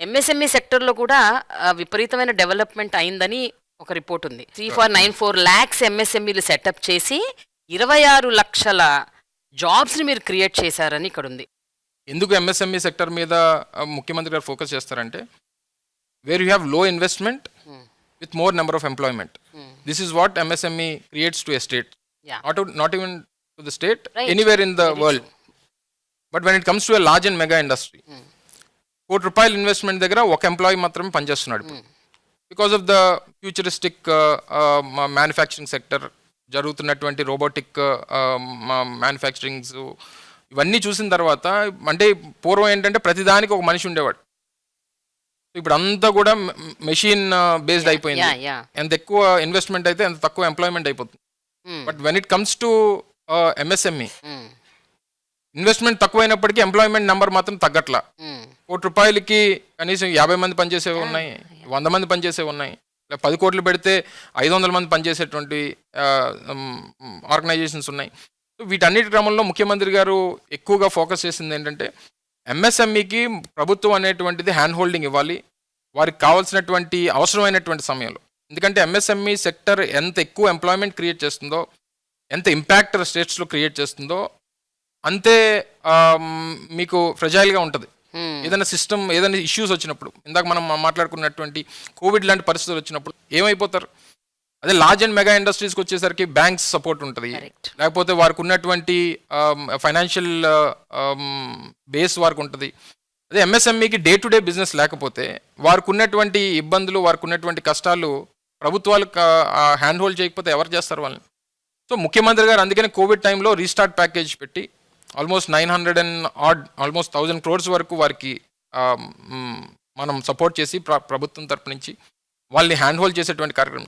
MSME సెక్టర్లో కూడా ఆ, విపరీతమైన డెవలప్మెంట్ అయిందని ఒక రిపోర్ట్ ఉంది. Three four nine four lakhs ఎంఎస్ఎంఈలు setup చేసి ఇరవై ఆరు లక్షల జాబ్స్ని మీరు క్రియేట్ చేశారని ఇక్కడ ఉంది. ఎందుకు ఎంఎస్ఎంఈ సెక్టర్ మీద ఆ, ముఖ్యమంత్రి గారు ఫోకస్ చేస్తారంటే where you have low investment with more number of employment this is what MSME creates to a state. Not not even to the state. Anywhere in the world but when it comes to a large and mega industry crore రూపాయల investment దగ్గర ఒక employee మాత్రమే పనిచేస్తున్నాడు because of the futuristic manufacturing sector జరుగుతున్నటువంటి robotic manufacturings ఇవన్నీ చూసిన తర్వాత అంటే పూర్వం ఏంటంటే ప్రతిదానికి ఒక మనిషి ఉండేవాడు. ఇప్పుడు అంతా కూడా మెషిన్ బేస్డ్ అయిపోయింది. యా యా ఎంత ఎక్కువ ఇన్వెస్ట్మెంట్ అయితే అంత తక్కువ ఎంప్లాయ్మెంట్ అయిపోతుంది. But when it comes to MSME investment తక్కువైనప్పటికీ employment number మాత్రం తగ్గట్లా. కోటి రూపాయలకి కనీసం యాభై మంది పనిచేసేవి ఉన్నాయి వంద మంది పనిచేసేవి ఉన్నాయి. పది కోట్లు పెడితే ఐదు వందల మంది పనిచేసేటువంటి ఆర్గనైజేషన్స్ ఉన్నాయి. సో వీటన్నిటి క్రమంలో ముఖ్యమంత్రి గారు ఎక్కువగా ఫోకస్ చేసింది ఏంటంటే ఎంఎస్ఎంఈకి ప్రభుత్వం అనేటువంటిది హ్యాండ్ హోల్డింగ్ ఇవ్వాలి. వారికి కావాల్సినటువంటి అవసరమైనటువంటి సమయంలో. ఎందుకంటే ఎంఎస్ఎంఈ సెక్టర్ ఎంత ఎక్కువ ఎంప్లాయ్మెంట్ క్రియేట్ చేస్తుందో ఎంత ఇంపాక్ట్ స్టేట్స్లో క్రియేట్ చేస్తుందో అంతే మీకు ఫ్రెజైల్గా ఉంటుంది. ఏదైనా సిస్టమ్ ఏదైనా ఇష్యూస్ వచ్చినప్పుడు ఇందాక మనం మాట్లాడుకున్నటువంటి కోవిడ్ లాంటి పరిస్థితులు వచ్చినప్పుడు ఏమైపోతారు? అదే లార్జ్ అండ్ మెగా ఇండస్ట్రీస్కి వచ్చేసరికి బ్యాంక్స్ సపోర్ట్ ఉంటుంది. లేకపోతే వారికి ఉన్నటువంటి ఫైనాన్షియల్ బేస్ వారికి ఉంటుంది. అదే ఎంఎస్ఎంఈకి డే టు డే బిజినెస్ లేకపోతే వారికి ఉన్నటువంటి ఇబ్బందులు వారికి ఉన్నటువంటి కష్టాలు ప్రభుత్వాలు హ్యాండ్ హోల్డ్ చేయకపోతే ఎవరు చేస్తారు వాళ్ళని? సో ముఖ్యమంత్రి గారు అందుకని కోవిడ్ టైంలో రీస్టార్ట్ ప్యాకేజ్ పెట్టి almost nine hundred and odd almost thousand crores వరకు వారికి మనం సపోర్ట్ చేసి ప్ర- ప్రభుత్వం తరపు నుంచి వాళ్ళని హ్యాండ్ హోల్డ్ చేసేటువంటి కార్యక్రమం.